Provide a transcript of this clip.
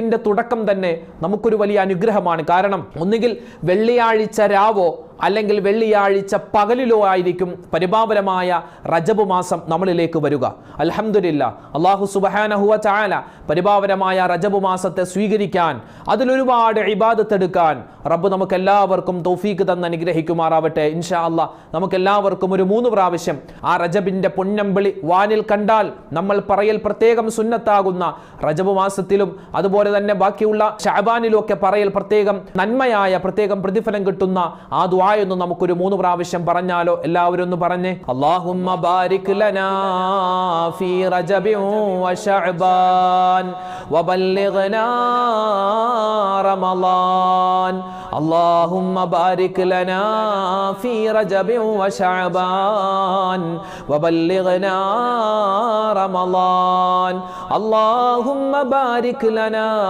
ിന്റെ തുടക്കം തന്നെ നമുക്കൊരു വലിയ അനുഗ്രഹമാണ്. കാരണം ഒന്നുകിൽ വെള്ളിയാഴ്ച രാവോ അല്ലെങ്കിൽ വെള്ളിയാഴ്ച പകലിലോ ആയിരിക്കും പരിപാവനമായ റജബ് മാസം നമ്മളിലേക്ക് വരിക. അലഹമുല്ല അള്ളാഹു സുബഹാനഹുവ ചായാല പരിപാവനമായ റജബ് മാസത്തെ സ്വീകരിക്കാൻ അതിലൊരുപാട് ഇബാദത്തെടുക്കാൻ റബ്ബ് നമുക്ക് എല്ലാവർക്കും തൗഫീക്ക് തന്ന് അനുഗ്രഹിക്കുമാറാവട്ടെ. ഇൻഷാ അല്ലാ നമുക്ക് എല്ലാവർക്കും ഒരു മൂന്ന് പ്രാവശ്യം ആ റജബിന്റെ പൊന്നമ്പിളി വാനിൽ കണ്ടാൽ നമ്മൾ പറയൽ പ്രത്യേകം സുന്നത്താകുന്ന റജബ് മാസത്തിലും അതുപോലെ തന്നെ ബാക്കിയുള്ള ഷാബാനിലും ഒക്കെ പറയൽ പ്രത്യേകം നന്മയായ പ്രത്യേകം പ്രതിഫലം കിട്ടുന്ന ആ ദ്വായൊന്ന് നമുക്കൊരു മൂന്ന് പ്രാവശ്യം പറഞ്ഞാലോ എല്ലാവരും ഒന്ന് പറഞ്ഞേ അല്ലാഹുമ്മ ബാരിക് ലനാ ഫീ റജബിൻ വശഅബാൻ വബല്ലിഗ്നാ റമളാൻ اللهم بارك لنا في رجب وشعبان وبلغنا رمضان اللهم بارك لنا